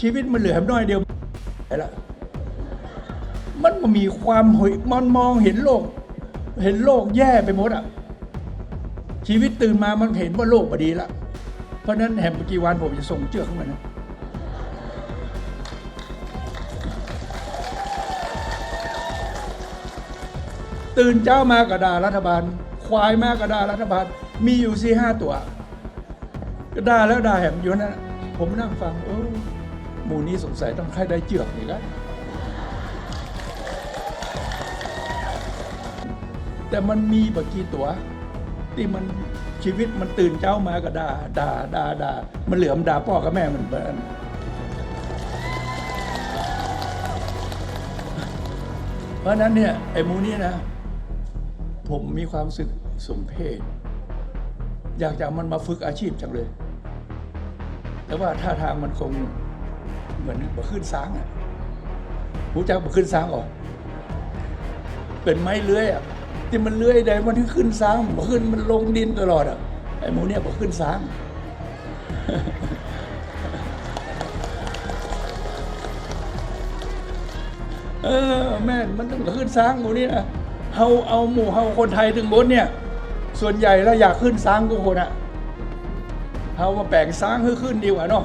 ชีวิตมันเหลือแค่น้อยเดียวไอ้ละมันมีความหยมันมองเห็นโลก เห็นโลกแย่ไปหมดอะ ชีวิตตื่นมามันเห็นว่าโลกบดีละเพราะนั้นแหมเมื่อกี้วันผมจะส่งเจือกเข้ามานะตื่นเจ้ามากระดารัฐบาล ควายมากระดารัฐบาล มีอยู่สี่ห้าตัว ก็ด่าแล้วด่าแหมอยู่นั่นน่ะผมนั่งฟังเออ หมู่นี้สงสัยต้องใครได้เจือกอีกแล้วแต่มันมีบกี่ตัวที่มันชีวิตมันตื่นเจ้ามาก็ด่าด่าด่าด่ามันเหลือมด่าพ่อกับแม่มันเบินเพราะนั้นเนี่ยไอ้มูนี้นะ ผมมีความสึกสมเพศอยากจะมันมาฝึกอาชีพจังเลย แต่ว่าท่าทางมันคง เหมือนบะขึ้นซ้างอะรู้จักบะขึ้นซ้างออกเป็นไม้เลื้อยอะที่มันเลื้อยได้มันที่ขึ้นซ้างบะขึ้นมันลงดินตลอดอะไอ้หมูเนี่ยบะขึ้นซ้างเออแม่มันต้องขึ้นซ้างหมูนี่นะเฮาเอาหมู่เฮาคนไทยถึงบนเนี่ย ส่วนใหญ่แล้วอยากขึ้นซ้างทุกคนอะเฮามาแปลงซ้างให้ขึ้นดีกว่าเนาะ